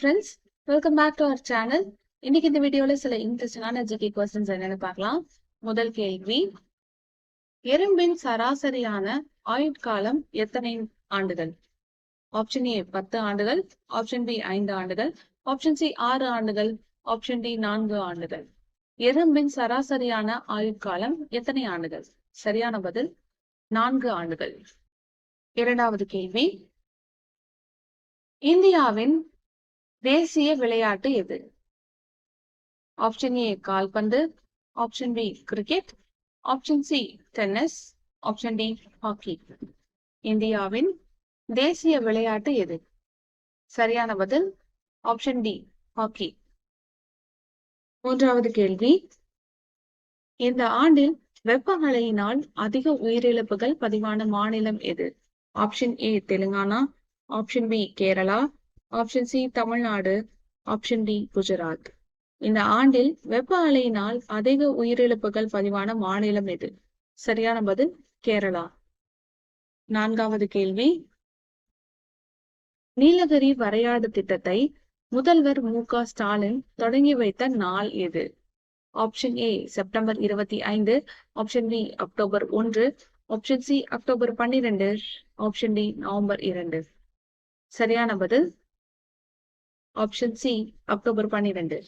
Friends welcome back to our channel இன்னைக்கு இந்த வீடியோல சில இன்ட்ரெஸ்டிங்கான ஜிகே கொஸ்டின்ஸ் என்னன்னு பார்க்கலாம். முதல் கேள்வி எறும்பின் சராசரியான ஆயுட்காலம் எத்தனை ஆண்டுகள்? ஆப்ஷன் ஏ பத்து ஆண்டுகள். ஆப்ஷன் பி ஐந்து ஆண்டுகள். ஆப்ஷன் சி ஆறு ஆண்டுகள். ஆப்ஷன் டி நான்கு ஆண்டுகள். எறும்பின் சராசரியான ஆயுட்காலம் எத்தனை ஆண்டுகள்? சரியான பதில் நான்கு ஆண்டுகள். இரண்டாவது கேள்வி இந்தியாவின் தேசிய விளையாட்டு எது? ஆப்ஷன் ஏ கால்பந்து. Option B cricket option C tennis option D hockey இந்தியாவின் தேசிய விளையாட்டு எது? சரியான பதில் ஆப்ஷன் டி ஹாக்கி மூன்றாவது கேள்வி. இந்த ஆண்டில் வெப்பமழையினால் அதிக உயிரிழப்புகள் பதிவான மாநிலம் எது? Option A Telangana. Option B Kerala. Option C Tamil Nadu option D Gujarat இந்த ஆண்டில் வெப்ப அலையினால் அதிக உயிரிழப்புகள் பதிவான மாநிலம் எது? சரியான பதில் கேரளா. நான்காவது கேள்வி. நீலகிரி வரையாடு திட்டத்தை முதல்வர் மு க. ஸ்டாலின் தொடங்கி வைத்த நாள் எது? ஆப்ஷன் ஏ செப்டம்பர் இருபத்தி ஐந்து. ஆப்ஷன் பி அக்டோபர் ஒன்று. ஆப்ஷன் சி அக்டோபர் பன்னிரண்டு. ஆப்ஷன் டி நவம்பர் இரண்டு. சரியான பதில் ஆப்ஷன் சி அக்டோபர் பன்னிரண்டு.